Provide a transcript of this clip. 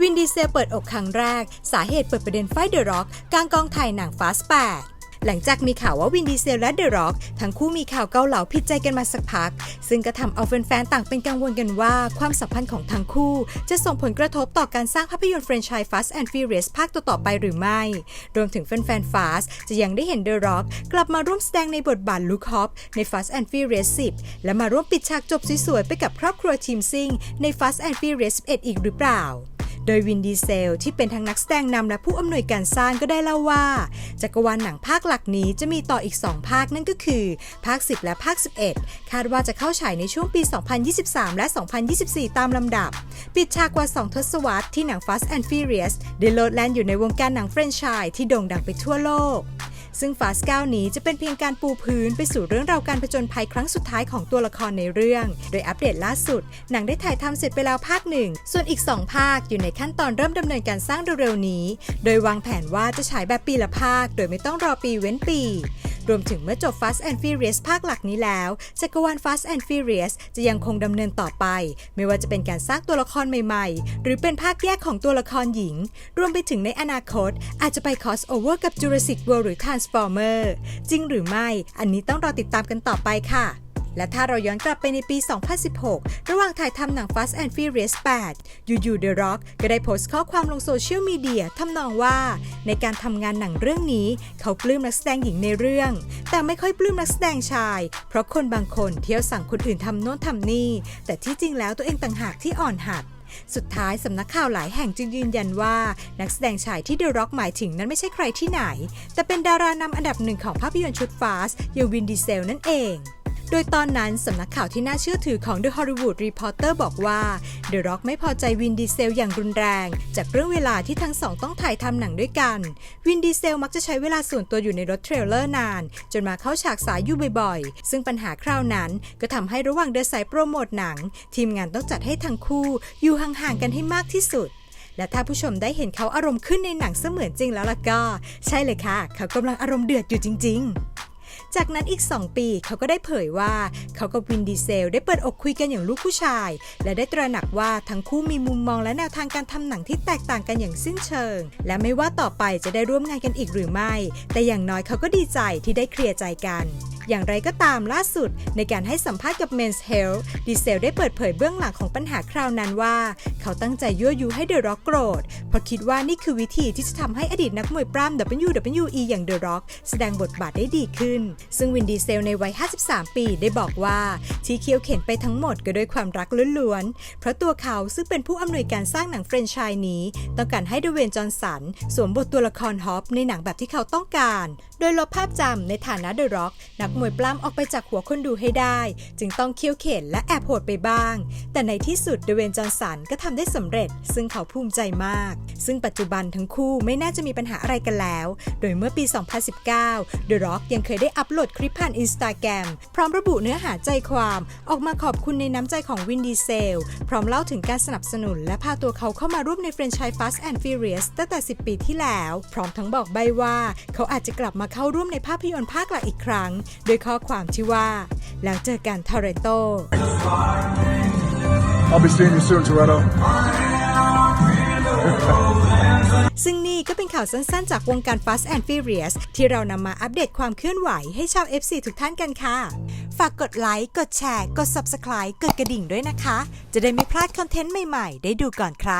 วินดีเซลเปิดอกครั้งแรก สาเหตุเปิดประเด็นไฟเดอะร็อกกลางกองถ่ายหนังฟาสแปดหลังจากมีข่าวว่าวินดีเซลและเดอะร็อกทั้งคู่มีข่าวเกาเหลาผิดใจกันมาสักพัก ซึ่งก็ทำเอาแฟนๆ ต่างเป็นกังวลกันว่า ความสัมพันธ์ของทั้งคู่ จะส่งผลกระทบต่อการสร้างภาพยนตร์แฟรนไชส์ Fast and Furious ภาคต่อๆไปหรือไม่ รวมถึงแฟนๆ Fast จะยังได้เห็นเดอะร็อกกลับมาร่วมแสดงในบทบาทลุคฮอปใน Fast and Furious 10 และมาร่วมปิดฉากจบสวยๆ ไปกับครอบครัวทีมซิ่งใน Fast and Furious 11 อีกหรือเปล่า โดยวินดีเซลที่เป็นทั้งนักแสดงนำและผู้อำนวยการสร้างก็ได้เล่าว่า จักรวาลหนังภาคหลักนี้จะมีต่ออีก 2 ภาคนั่นก็คือ ภาค 10 และภาค 11 คาดว่าจะเข้าฉายในช่วงปี 2023 และ 2024 ตามลำดับ ปิดฉากกว่า 2 ทศวรรษที่หนัง Fast and Furious ได้โลดแล่นอยู่ในวงการหนังแฟรนไชส์ที่โด่งดังไปทั่วโลก ซึ่งฟาส9นี้จะเป็นเพียงการปูพื้นไปสู่เรื่องราวการผจญภัยครั้งสุดท้ายของตัวละครในเรื่อง โดยอัปเดตล่าสุด หนังได้ถ่ายทำเสร็จไปแล้วภาคหนึ่ง ส่วนอีก 2 ภาคอยู่ในขั้นตอนเริ่มดำเนินการสร้างเร็วๆนี้ โดยวางแผนว่าจะฉายแบบปีละภาค โดยไม่ต้องรอปีเว้นปี รวมถึงเมื่อจบ Fast and Furious ภาคหลักนี้แล้วจักรวาล Fast and Furious จะยังคงดำเนินต่อไป ไม่ว่าจะเป็นการสร้างตัวละครใหม่ๆ หรือเป็นภาคแยกของตัวละครหญิง รวมไปถึงในอนาคต อาจจะไปคอสโอเวอร์กับ Jurassic World หรือ Transformer จริงหรือไม่ อันนี้ต้องรอติดตามกันต่อไปค่ะ และถ้าเราย้อนกลับไปในปี 2016 ระหว่างถ่ายทำหนัง Fast and Furious 8 อยู่ๆ The Rock ก็ได้โพสต์ข้อความลงโซเชียลมีเดียทำนองว่าในการทำงานหนังเรื่องนี้ เขาปลื้มนักแสดงหญิงในเรื่อง แต่ไม่ค่อยปลื้มนักแสดงชาย เพราะคนบางคนเที่ยวสั่งคนอื่นทำโน้นทำนี่ แต่ที่จริงแล้วตัวเองต่างหากที่อ่อนหัดสุดท้ายสำนักข่าวหลายแห่งจึงยืนยันว่า นักแสดงชายที่เดอะร็อกหมายถึงนั้นไม่ใช่ใครที่ไหน แต่เป็นดารานำอันดับหนึ่งของภาพยนตร์ชุดฟาสอย่างวินดีเซลนั่นเอง ดยตอนนั้นสำนักข่าวที่น่าเชื่อถือของ The Hollywood Reporter บอกว่า The Rock ไม่พอใจวินดีเซลอย่างรุนแรง จากเรื่องเวลาที่ทั้งสองต้องถ่ายทำหนังด้วยกัน วินดีเซลมักจะใช้เวลาส่วนตัวอยู่ในรถเทรลเลอร์นาน จนมาเข้าฉากสายอยู่บ่อยๆ ซึ่งปัญหาคราวนั้นก็ทำให้ระหว่างเดินสายโปรโมทหนัง ทีมงานต้องจัดให้ทั้งคู่อยู่ห่างๆกันให้มากที่สุดและถ้าผู้ชมได้เห็นเขาอารมณ์ขึ้นในหนังเสมือนจริงแล้วล่ะก็ ใช่เลยค่ะ เขากำลังอารมณ์เดือดอยู่จริง ๆ จากนั้นอีก 2 ปีเขาก็ได้เผยว่า เขากับวินดีเซลได้เปิดอกคุยกันอย่างลูกผู้ชาย และได้ตระหนักว่าทั้งคู่มีมุมมองและแนวทางการทำหนังที่แตกต่างกันอย่างสิ้นเชิง และไม่ว่าต่อไปจะได้ร่วมงานกันอีกหรือไม่ แต่อย่างน้อยเขาก็ดีใจที่ได้เคลียร์ใจกัน อย่างไรก็ตามล่าสุด ในการให้สัมภาษณ์กับ Men's Health ดีเซลได้เปิดเผยเบื้องหลังของปัญหาคราวนั้นว่า เขาตั้งใจยั่วยุให้เดอะร็อกโกรธ เพราะคิดว่านี่คือวิธีที่จะทำให้อดีตนักมวยปล้ำ WWE อย่างเดอะร็อกแสดงบทบาทได้ดีขึ้น ซึ่งวินดีเซลในวัย 53 ปีได้บอกว่า ที่เคียวเข็นไปทั้งหมดก็ด้วยความรักล้วนๆ เพราะตัวเขาซึ่งเป็นผู้อำนวยการสร้างหนังแฟรนไชส์นี้ ต้องการให้เดเวนจอห์นสันสวมบทตัวละครฮอปในหนังแบบที่เขาต้องการ โดยลบภาพจำในฐานะเดอะร็อกนักมวยปล้ำออกไปจากหัวคนดูให้ได้ จึงต้องเคี่ยวเข็นและแอบโหดไปบ้าง แต่ในที่สุดเดเวนจอห์นสันก็ทำได้สำเร็จ ซึ่งเขาภูมิใจมาก ซึ่งปัจจุบันทั้งคู่ไม่น่าจะมีปัญหาอะไรกันแล้ว โดยเมื่อปี 2019 The Rock ยังเคยได้อัปโหลดคลิปผ่านอินสตาแกรมพร้อมระบุเนื้อหาใจความออกมาขอบคุณในน้ำใจของวินดีเซล พร้อมเล่าถึงการสนับสนุน และพาตัวเขาเข้ามาร่วมในแฟรนไชส์ Fast and Furious ตั้งแต่ 10 ปีที่แล้ว พร้อมทั้งบอกใบว่า เขาอาจจะกลับมาเข้าร่วมในภาพยนตร์ภาคหลักอีกครั้งโดยข้อความที่ว่า แล้วเจอกันทอร์เรโต I'll be seeing you soon, Toretto. ซึ่งนี่ก็เป็นข่าวสั้นๆ จากวงการ Fast and Furious ที่เรานำมาอัปเดตความเคลื่อนไหวให้ชาว FC ทุกท่านกันค่ะ ฝากกดไลค์ กดแชร์ กด Subscribe กดกระดิ่งด้วยนะคะ จะได้ไม่พลาดคอนเทนต์ใหม่ๆ ได้ดูก่อนใคร